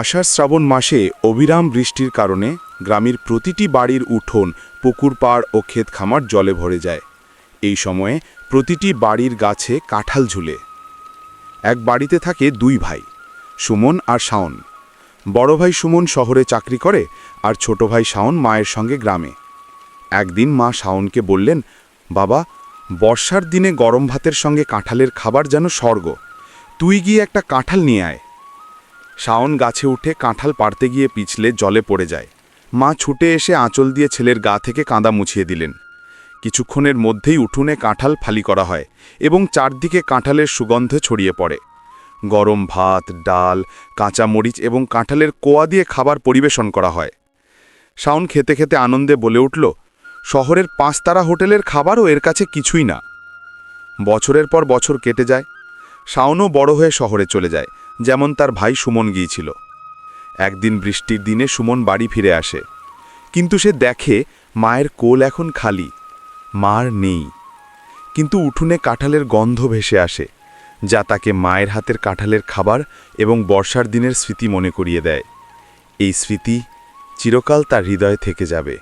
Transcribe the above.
আষাঢ় শ্রাবণ মাসে অবিরাম বৃষ্টির কারণে গ্রামের প্রতিটি বাড়ির উঠোন, পুকুর পাড় ও ক্ষেত খামার জলে ভরে যায়। এই সময়ে প্রতিটি বাড়ির গাছে কাঁঠাল ঝুলে। এক বাড়িতে থাকে দুই ভাই, সুমন আর শাওন। বড় ভাই সুমন শহরে চাকরি করে আর ছোট ভাই শাওন মায়ের সঙ্গে গ্রামে। একদিন মা শাওনকে বললেন, বাবা, বর্ষার দিনে গরম ভাতের সঙ্গে কাঁঠালের খাবার যেন স্বর্গ। তুই গিয়ে একটা কাঁঠাল নিয়ে আয়। শাওন গাছে উঠে কাঁঠাল পাড়তে গিয়ে পিছলে জলে পড়ে যায়। মা ছুটে এসে আঁচল দিয়ে ছেলের গা থেকে কাঁদা মুছিয়ে দিলেন। কিছুক্ষণের মধ্যেই উঠোনে কাঁঠাল ফালি করা হয় এবং চারদিকে কাঁঠালের সুগন্ধ ছড়িয়ে পড়ে। গরম ভাত, ডাল কাঁচা মরিচ এবং কাঁঠালের কোয়া দিয়ে খাবার পরিবেশন করা হয়। শাওন খেতে খেতে আনন্দে বলে উঠল, শহরের পাঁচতারা হোটেলের খাবারও এর কাছে কিছুই না। বছরের পর বছর কেটে যায় শাওনও বড় হয়ে শহরে চলে যায়, যেমন তার ভাই সুমন গিয়েছিল। একদিন বৃষ্টির দিনে সুমন বাড়ি ফিরে আসে। কিন্তু সে দেখে মায়ের কোল এখন খালি, মার নেই। কিন্তু উঠোনে কাঁঠালের গন্ধ ভেসে আসে, যা তাকে মায়ের হাতের কাঁঠালের খাবার এবং বর্ষার দিনের স্মৃতি মনে করিয়ে দেয়। এই স্মৃতি চিরকাল তার হৃদয়ে থেকে যাবে।